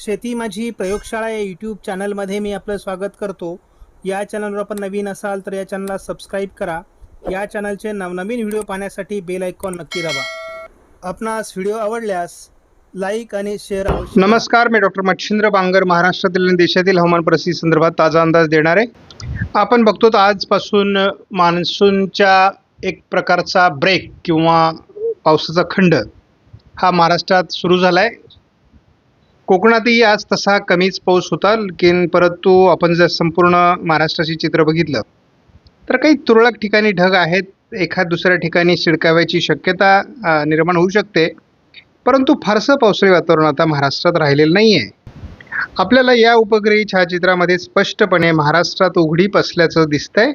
शेती माझी प्रयोगशाळा या यूट्यूब चॅनलमध्ये मी आपलं स्वागत करतो. या चॅनलवर आपण नवीन असाल तर या चॅनलला सबस्क्राईब करा. या चॅनलचे नवनवीन व्हिडिओ पाहण्यासाठी बेल आयकॉन नक्की दाबा. आपणास व्हिडिओ आवडल्यास लाईक आणि शेअर नमस्कार मी डॉक्टर मच्छिंद्र बांगर महाराष्ट्रातील आणि देशातील हवामान परिस्थिती संदर्भात ताजा अंदाज देणार. आहे आपण बघतो तर आजपासून मान्सूनच्या एक प्रकारचा ब्रेक किंवा पावसाचा खंड हा महाराष्ट्रात सुरू झाला आहे कोकणातही आज तसा कमीच पाऊस होता लेकिन परंतु आपण जर संपूर्ण महाराष्ट्राचे चित्र बघितलं तर काही तुरळक ठिकाणी ढग आहेत. एखाद दुसऱ्या ठिकाणी शिडकाव्याची शक्यता निर्माण होऊ शकते. परंतु फारसं पावसाळी वातावरण आता महाराष्ट्रात राहिलेलं नाही आहे आपल्याला या उपग्रही छायाचित्रामध्ये स्पष्टपणे महाराष्ट्रात उघडीप असल्याचं दिसतंय.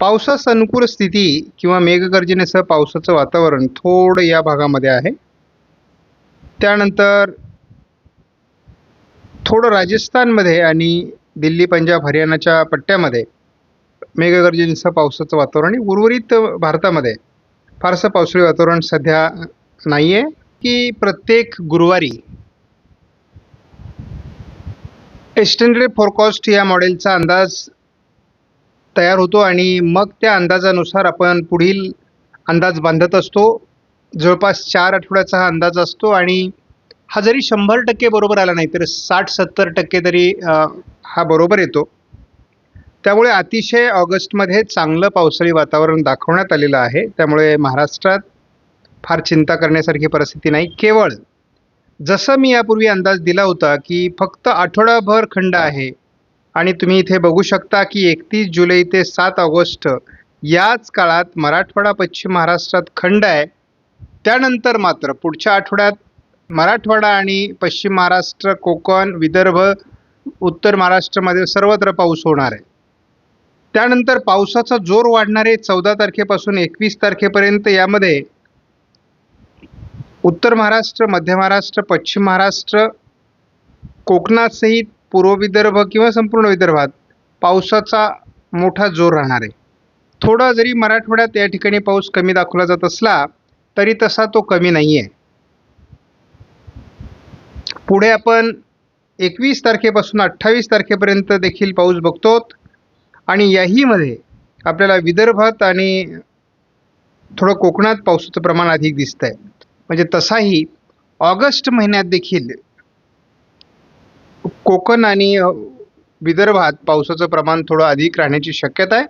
पावसास अनुकूल स्थिती किंवा मेघगर्जनेसह पावसाचं वातावरण थोडं या भागामध्ये आहे. त्यानंतर थोडं राजस्थानमध्ये आणि दिल्ली पंजाब हरियाणाच्या पट्ट्यामध्ये मेघगर्जनेसह पावसाचं वातावरण आणि उर्वरित भारतामध्ये फारसं पावसाळी वातावरण सध्या नाही आहे की प्रत्येक गुरुवारी एक्सटेंडेड फोरकास्ट या मॉडेलचा अंदाज तयार होतो आणि मग त्या अंदाजानुसार आपण पुढील अंदाज बांधत असतो. जवळपास चार आठवड्याचा हा अंदाज असतो आणि हा जरी शंभर टक्के बरोबर आला नाही तर साठ सत्तर टक्के तरी हा बरोबर येतो. त्यामुळे अतिशय ऑगस्टमध्ये चांगलं पावसाळी वातावरण दाखवण्यात आलेलं आहे. त्यामुळे महाराष्ट्रात फार चिंता करण्यासारखी परिस्थिती नाही. केवळ जसं मी यापूर्वी अंदाज दिला होता की फक्त आठवडाभर खंड आहे आणि तुम्ही इथे बघू शकता की एकतीस जुलै ते सात ऑगस्ट याच काळात मराठवाडा पश्चिम महाराष्ट्रात खंड आहे. त्यानंतर मात्र पुढच्या आठवड्यात मराठवाडा आणि पश्चिम महाराष्ट्र कोकण विदर्भ उत्तर महाराष्ट्रामध्ये सर्वत्र पाऊस होणार आहे. त्यानंतर पावसाचा जोर वाढणारे चौदा तारखेपासून एकवीस तारखेपर्यंत यामध्ये उत्तर महाराष्ट्र मध्य महाराष्ट्र पश्चिम महाराष्ट्र कोकणासहित पूर्व विदर्भ किंवा संपूर्ण विदर्भात पावसाचा मोठा जोर राहणार आहे. थोडा जरी मराठवाड्यात या ठिकाणी पाऊस कमी दाखवला जात असला तरी तसा तो कमी नाही आहे पुढे आपण एकवीस तारखेपासून अठ्ठावीस तारखेपर्यंत देखील पाऊस बघतो आणि याहीमध्ये आपल्याला विदर्भात आणि थोडं कोकणात पावसाचं प्रमाण अधिक दिसत आहे म्हणजे तसाही ऑगस्ट महिन्यात देखील कोकण आणि विदर्भात पावसाचं प्रमाण थोडं अधिक राहण्याची शक्यता आहे.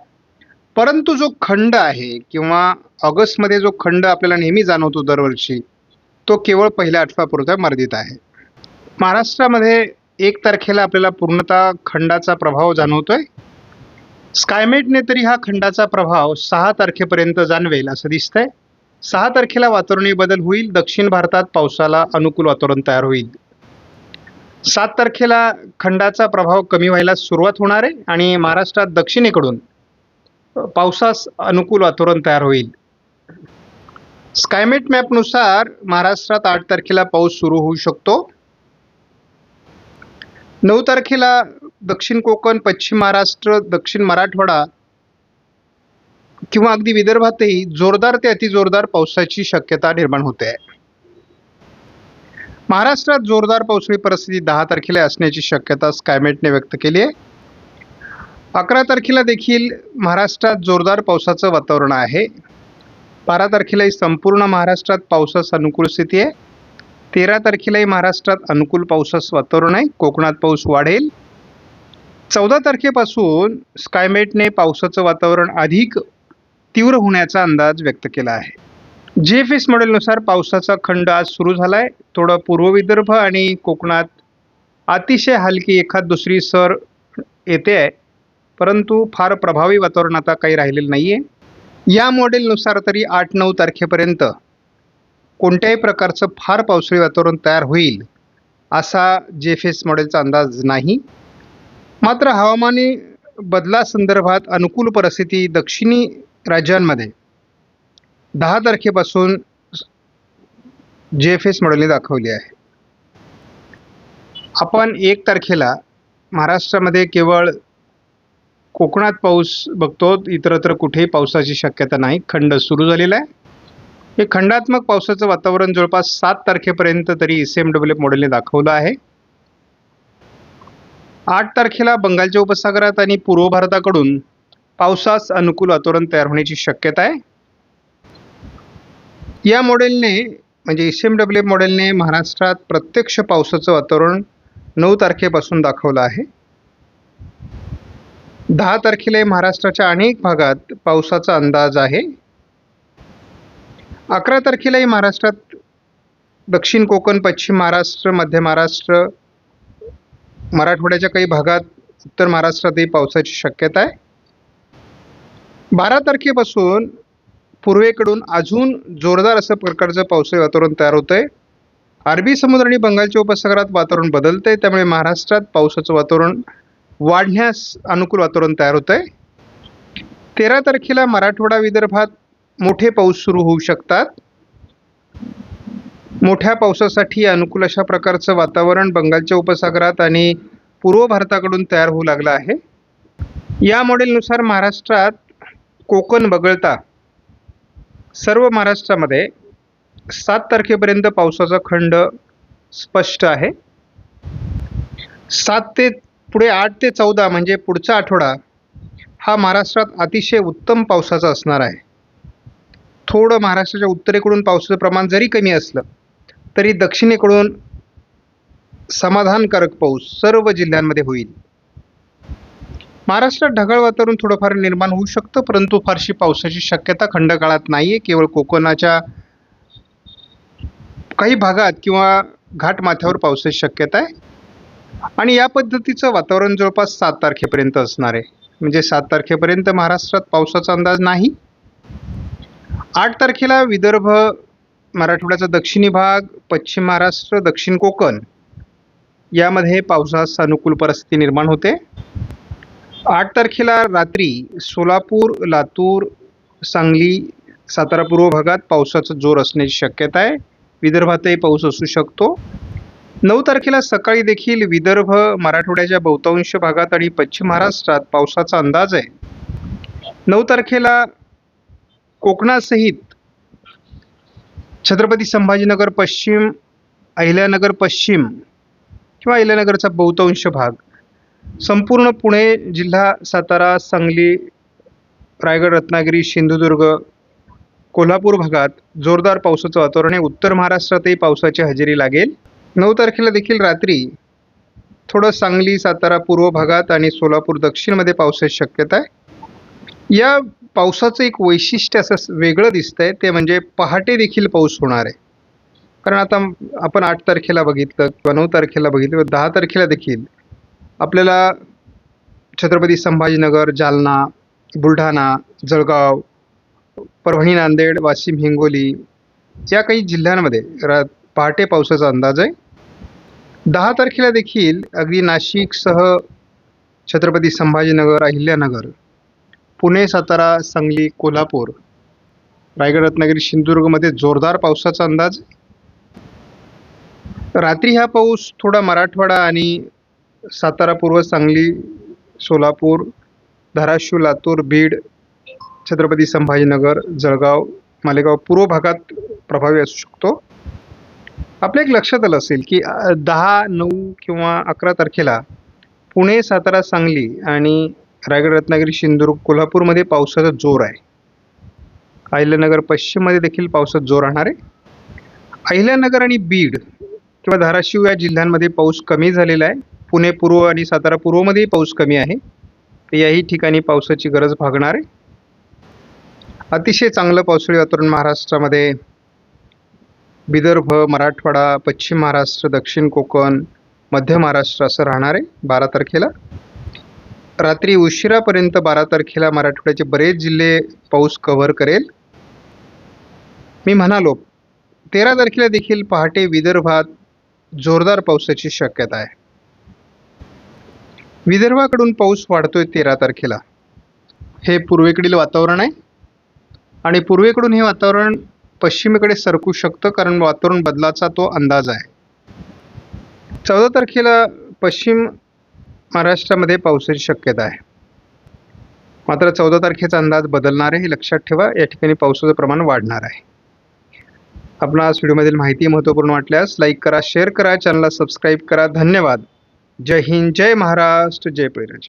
परंतु जो खंड आहे किंवा ऑगस्टमध्ये जो खंड आपल्याला नेहमी जाणवतो दरवर्षी तो केवळ पहिल्या आठव्यापुरता मर्यादित आहे. महाराष्ट्रामध्ये एक तारखेला आपल्याला पूर्णतः खंडाचा प्रभाव जाणवतोय. स्कायमेटने तरी हा खंडाचा प्रभाव सहा तारखेपर्यंत जाणवेल असं दिसतंय. सहा तारखेला वातावरणीय बदल होईल दक्षिण भारतात पावसाला अनुकूल वातावरण तयार होईल. सात तारखेला खंडाचा प्रभाव कमी व्हायला सुरुवात होणार आहे आणि महाराष्ट्रात दक्षिणेकडून पावसास अनुकूल वातावरण तयार होईल. स्कायमेट मॅपनुसार महाराष्ट्रात आठ तारखेला पाऊस सुरू होऊ शकतो. नऊ तारखेला दक्षिण कोकण पश्चिम महाराष्ट्र दक्षिण मराठवाडा किंवा अगदी विदर्भातही जोरदार ते अतिजोरदार पावसाची शक्यता निर्माण होते. आहे महाराष्ट्रात जोरदार पावसाळी परिस्थिती दहा तारखेला असण्याची शक्यता स्कायमेटने व्यक्त केली आहे. अकरा तारखेला देखील महाराष्ट्रात जोरदार पावसाचं वातावरण आहे. बारा तारखेलाही संपूर्ण महाराष्ट्रात पावसास अनुकूल स्थिती आहे. तेरा तारखेलाही महाराष्ट्रात अनुकूल पावसाचं वातावरण आहे. कोकणात पाऊस वाढेल. चौदा तारखेपासून स्कायमेटने पावसाचं वातावरण अधिक तीव्र होण्याचा अंदाज व्यक्त केला आहे. जी एफ एस मॉडेलनुसार पावसाचा खंड आज सुरू झाला आहे थोडं पूर्व विदर्भ आणि कोकणात अतिशय हलकी एखाद दुसरी सर येते आहे. परंतु फार प्रभावी वातावरण आता काही राहिलेलं नाही आहे या मॉडेलनुसार तरी आठ नऊ तारखेपर्यंत कोणत्याही प्रकारचं फार पावसाळी वातावरण तयार होईल असा जे एफ एस मॉडेलचा अंदाज नाही. मात्र हवामानी बदलासंदर्भात अनुकूल परिस्थिती दक्षिणी राज्यांमध्ये दहा तारखेपासून जे एफ एस मॉडेलने दाखवली आहे. आपण एक तारखेला महाराष्ट्रामध्ये केवळ कोकणात पाऊस बघतो इतरत्र कुठेही पावसाची शक्यता नाही. खंड सुरू झालेला आहे. हे खंडात्मक पावसाचं वातावरण जवळपास सात तारखेपर्यंत तरी एस एम डब्ल्यू मॉडेलने दाखवलं आहे. आठ तारखेला बंगालच्या उपसागरात आणि पूर्व भारताकडून पावसास अनुकूल वातावरण तयार होण्याची शक्यता आहे. या मॉडेलने म्हणजे एस एम डब्ल्यू मॉडेलने महाराष्ट्रात प्रत्यक्ष पावसाचं वातावरण नऊ तारखेपासून दाखवलं आहे. दहा तारखेला महाराष्ट्राच्या अनेक भागात पावसाचा अंदाज आहे. अकरा तारखेलाही महाराष्ट्रात दक्षिण कोकण पश्चिम महाराष्ट्र मध्य महाराष्ट्र मराठवाड्याच्या काही भागात उत्तर महाराष्ट्रातही पावसाची शक्यता आहे. बारा तारखेपासून पूर्वेकडून अजून जोरदार असं प्रकारचं पावसाळी वातावरण तयार होतं आहे अरबी समुद्र आणि बंगालच्या उपसागरात वातावरण बदलतंय त्यामुळे महाराष्ट्रात पावसाचं वातावरण वाढण्यास अनुकूल वातावरण तयार होतं आहे तेरा तारखेला मराठवाडा विदर्भात मोठे पाऊस सुरू होऊ शकतात. मोठ्या पावसासाठी अनुकूल अशा प्रकारचं वातावरण बंगालच्या उपसागरात आणि पूर्व भारताकडून तयार होऊ लागलं आहे. या मॉडेलनुसार महाराष्ट्रात कोकण वगळता सर्व महाराष्ट्रामध्ये सात तारखेपर्यंत पावसाचा खंड स्पष्ट आहे. सात ते पुढे आठ ते चौदा म्हणजे पुढचा आठवडा हा महाराष्ट्रात अतिशय उत्तम पावसाचा असणार आहे. थोडं महाराष्ट्राच्या उत्तरेकडून पावसाचं प्रमाण जरी कमी असलं तरी दक्षिणेकडून समाधानकारक पाऊस सर्व जिल्ह्यांमध्ये होईल. महाराष्ट्रात ढगाळ वातावरण थोडंफार निर्माण होऊ शकतं परंतु फारशी पावसाची शक्यता खंडकाळात नाही आहे केवळ कोकणाच्या काही भागात किंवा घाटमाथ्यावर पावसाची शक्यता आहे. आणि या पद्धतीचं वातावरण जवळपास सात तारखेपर्यंत असणार आहे. म्हणजे सात तारखेपर्यंत महाराष्ट्रात पावसाचा अंदाज नाही. आठ तारखेला विदर्भ मराठवाड्याचा दक्षिणी भाग पश्चिम महाराष्ट्र दक्षिण कोकण यामध्ये पावसास अनुकूल परिस्थिती निर्माण होते. आठ तारखेला रात्री सोलापूर लातूर सांगली सातारा पूर्व भागात पावसाचा जोर असण्याची शक्यता आहे. विदर्भातही पाऊस असू शकतो. नऊ तारखेला सकाळी देखील विदर्भ मराठवाड्याच्या बहुतांश भागात आणि पश्चिम महाराष्ट्रात पावसाचा अंदाज आहे. नऊ तारखेला कोकणासहित छत्रपती संभाजीनगर पश्चिम अहिल्यानगर पश्चिम किंवा अहिल्यानगरचा बहुतांश भाग. संपूर्ण पुणे जिल्हा सातारा सांगली रायगड रत्नागिरी सिंधुदुर्ग कोल्हापूर भागात जोरदार पावसाचं वातावरण आहे. उत्तर महाराष्ट्रातही पावसाची हजेरी लागेल. नऊ तारखेला देखील रात्री थोडं सांगली सातारा पूर्व भागात आणि सोलापूर दक्षिणमध्ये पावसाची शक्यता आहे. या पावसाचं एक वैशिष्ट्य असं वेगळं दिसतं आहे ते म्हणजे पहाटे देखील पाऊस होणार आहे. कारण आता आपण आठ तारखेला बघितलं किंवा नऊ तारखेला बघितलं किंवा दहा तारखेला देखील आपल्याला छत्रपती संभाजीनगर जालना बुलढाणा जळगाव परभणी नांदेड वाशिम हिंगोली या काही जिल्ह्यांमध्ये रा पहाटे पावसाचा अंदाज आहे. दहा तारखेला देखील अगदी नाशिकसह छत्रपती संभाजीनगर अहिल्यानगर पुणे सातारा सांगली कोल्हापूर रायगड रत्नागिरी सिंधुदुर्गमध्ये जोरदार पावसाचा अंदाज. रात्री हा पाऊस थोडा मराठवाडा आणि सातारा पूर्व सांगली सोलापूर धाराशिव लातूर बीड छत्रपती संभाजीनगर जळगाव मालेगाव पूर्व भागात प्रभावी असू शकतो. आपल्या एक लक्षात आलं असेल की दहा नऊ किंवा अकरा तारखेला पुणे सातारा सांगली आणि रायगड रत्नागिरी सिंधुदुर्ग कोल्हापूरमध्ये पावसाचा जोर आहे. अहिल्यानगर पश्चिममध्ये देखील पावसात जोर राहणार आहे. अहिल्यानगर आणि बीड किंवा धाराशिव या जिल्ह्यांमध्ये पाऊस कमी झालेला आहे. पुणे पूर्व आणि सातारा पूर्वमध्येही पाऊस कमी आहे. याही ठिकाणी पावसाची गरज भागणार आहे. अतिशय चांगलं पावसाळी वातावरण महाराष्ट्रामध्ये विदर्भ मराठवाडा पश्चिम महाराष्ट्र दक्षिण कोकण मध्य महाराष्ट्र असं राहणार आहे बारा तारखेला. रात्री उशिरापर्यंत बारा तारखेला मराठवाड्याचे बरेच जिल्हे पाऊस कव्हर करेल. मी म्हणालो तेरा तारखेला देखील पहाटे विदर्भात जोरदार पावसाची शक्यता आहे. विदर्भाकडून पाऊस वाढतोय तेरा तारखेला. हे पूर्वेकडील वातावरण आहे. आणि पूर्वेकडून हे वातावरण पश्चिमेकडे सरकू शकतं कारण वातावरण बदलाचा तो अंदाज आहे. चौदा तारखेला पश्चिम महाराष्ट्रामध्ये पावसाची शक्यता आहे. मात्र चौदा तारखेचा अंदाज बदलणार आहे हे लक्षात ठेवा. या ठिकाणी पावसाचं प्रमाण वाढणार आहे. आपण आज व्हिडिओमधील माहिती महत्त्वपूर्ण वाटल्यास लाईक करा शेअर करा चॅनलला सबस्क्राईब करा. धन्यवाद. जय हिंद जय महाराष्ट्र जय पैराज.